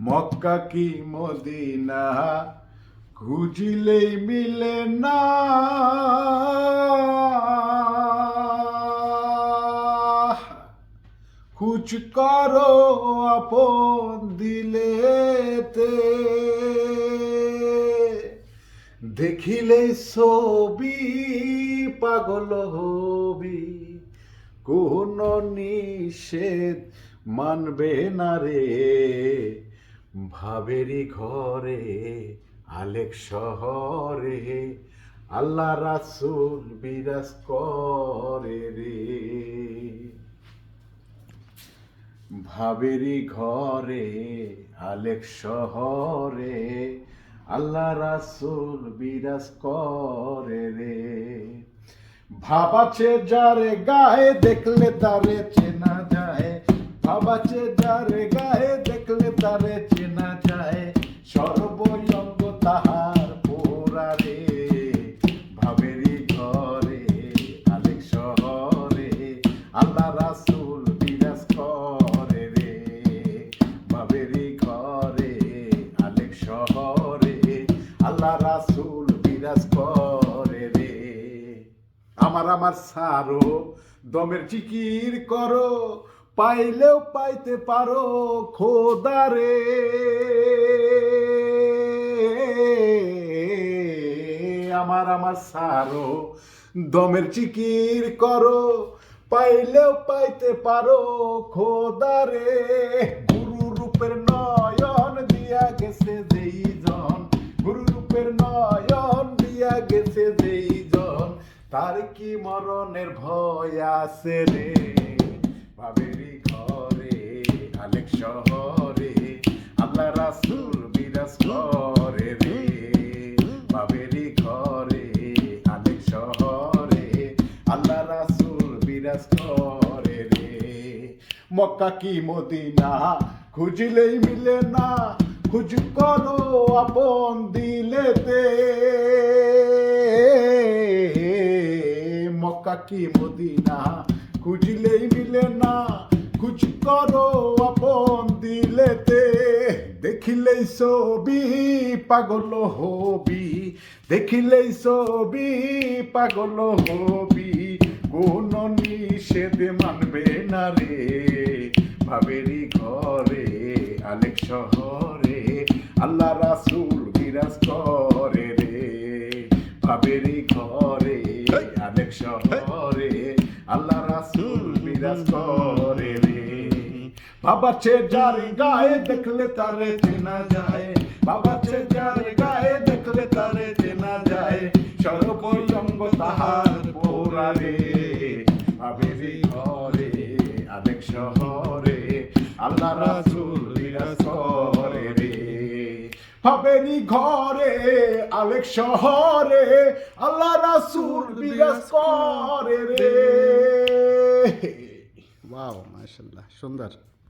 মক্কা কি মদিনা? খুঁজিলেই মিলে না। কুচ করো আপন দিলেতে। দেখিলে ছবি, পাগল হবি। কোন নিষেধ মানবে না রে। ভাবেরি ঘরে, আলেক শহরে, আল্লাহ রাসুল বিরাজ করে রে। ভাবেরি ঘরে, আলেক শহরে, আল্লাহ রাসুল বিরাজ করে রে। ভাবাছে যারে গায়ে দেখলে তারে চেনা যায় ভাবাছে যারে আল্লাহ রাসুল বিরাজ করে রে। আমার আমার সারো, দমের চিকির করো, পাইলেও পাইতে পারো খোদারে আমার আমার সারো, দমের চিকির করো, পাইলেও পাইতে পারো খোদারে গুরু তার কি মরণের ভয় আছে রে? ভাবেরি ঘরে আলেক শহরে, আল্লাহ রাসুল বিরাজ করে রে। ভাবেরি ঘরে আলেক শহরে, আল্লাহ রাসুল বিরাজ করে রে। মক্কা কি মদিনা, খুঁজিলেই মিলে না, খুঁজ করো আপন দিলেতে। মক্কা কি মদিনা, খুঁজলেই মিলে না। খুঁজ করো, আপন দিলেতে। দেখিলেই ছবি পাগল হবি, দেখিলেই ছবি পাগল হবি। কোন নিষেধ মানবে না রে ভাবেরি ঘরে, আলেক শহরে। আল্লাহ রাসুল বিরাজ করে রে ভাবেরি করে রে। বাবা চে যার গায়ে দেখলে তারে চেনা যায়। বাবা চে যার গায়ে দেখলে তারে চেনা যায়। সর্বঙ্গ তাহার পোড়া রে ভাবেরি ঘরে আলেক শহরে, আল্লাহ রাসুল করে রে। ভাবেরি ঘরে আলেক শহরে, আল্লাহ রাসুল বিরাজ করে রে। ওয়াও মাশাল্লাহ সুন্দর